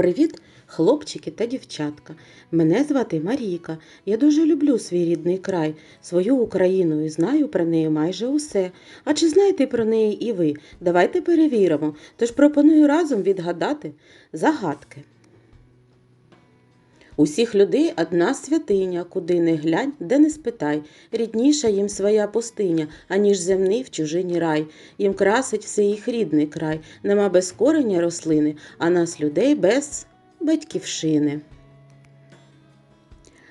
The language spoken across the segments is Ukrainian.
Привіт, хлопчики та дівчатка. Мене звати Марійка. Я дуже люблю свій рідний край, свою Україну і знаю про неї майже усе. А чи знаєте про неї і ви? Давайте перевіримо. Тож пропоную разом відгадати загадки. Усіх людей одна святиня, куди не глянь, де не спитай. Рідніша їм своя пустиня, аніж земний в чужині рай. Їм красить все їх рідний край, нема без кореня рослини, а нас людей без батьківщини.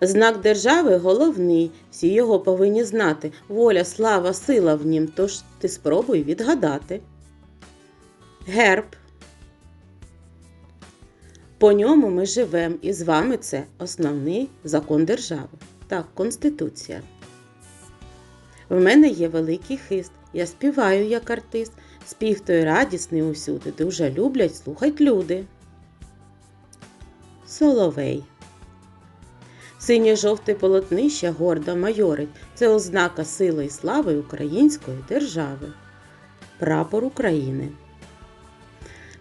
Знак держави головний, всі його повинні знати. Воля, слава, сила в нім, тож ти спробуй відгадати. Герб. По ньому ми живемо, і з вами це основний закон держави. Так, Конституція. В мене є великий хист. Я співаю як артист. Спів той радісний усюди. Дуже люблять слухать люди. Соловей. Синє-жовте полотнище гордо майорить. Це ознака сили і слави української держави. Прапор України.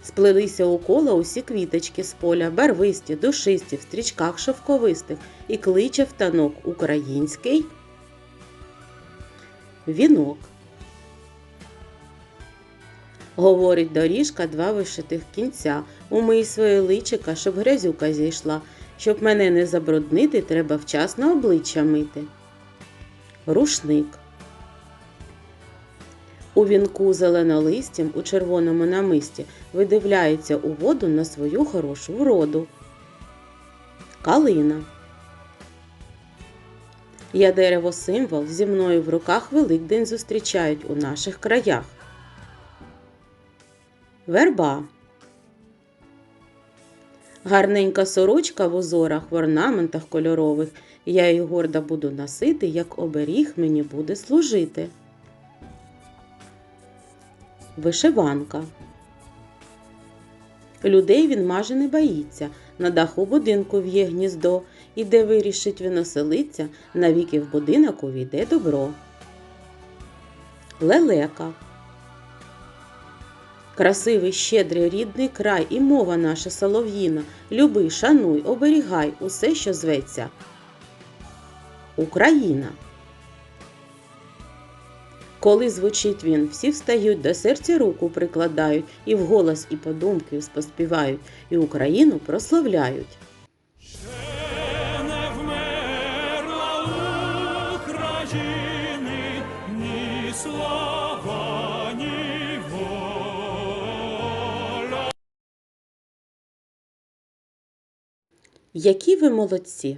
Сплелися у коло усі квіточки з поля, барвисті, душисті, в стрічках шовковистих, і кличе в танок український вінок. Говорить доріжка два вишитих кінця. Умий своє личика, щоб грязюка зійшла. Щоб мене не забруднити, треба вчасно обличчя мити. Рушник. У вінку зеленолистям у червоному намисті видивляється у воду на свою хорошу вроду. Калина. Я дерево символ зі мною в руках Великдень зустрічають у наших краях. Верба. Гарненька сорочка в узорах, в орнаментах кольорових. Я її гордо буду носити, як оберіг мені буде служити. Вишиванка. Людей він майже не боїться, на даху будинку в'є гніздо, і де вирішить він оселиться, навіки в будинок увійде добро. Лелека. Красивий, щедрий, рідний край і мова наша солов'їна. Люби, шануй, оберігай усе, що зветься. Україна. Коли звучить він, всі встають, до серця руку прикладають, і вголос, і подумки поспівають, і Україну прославляють. Ще не Які ви молодці!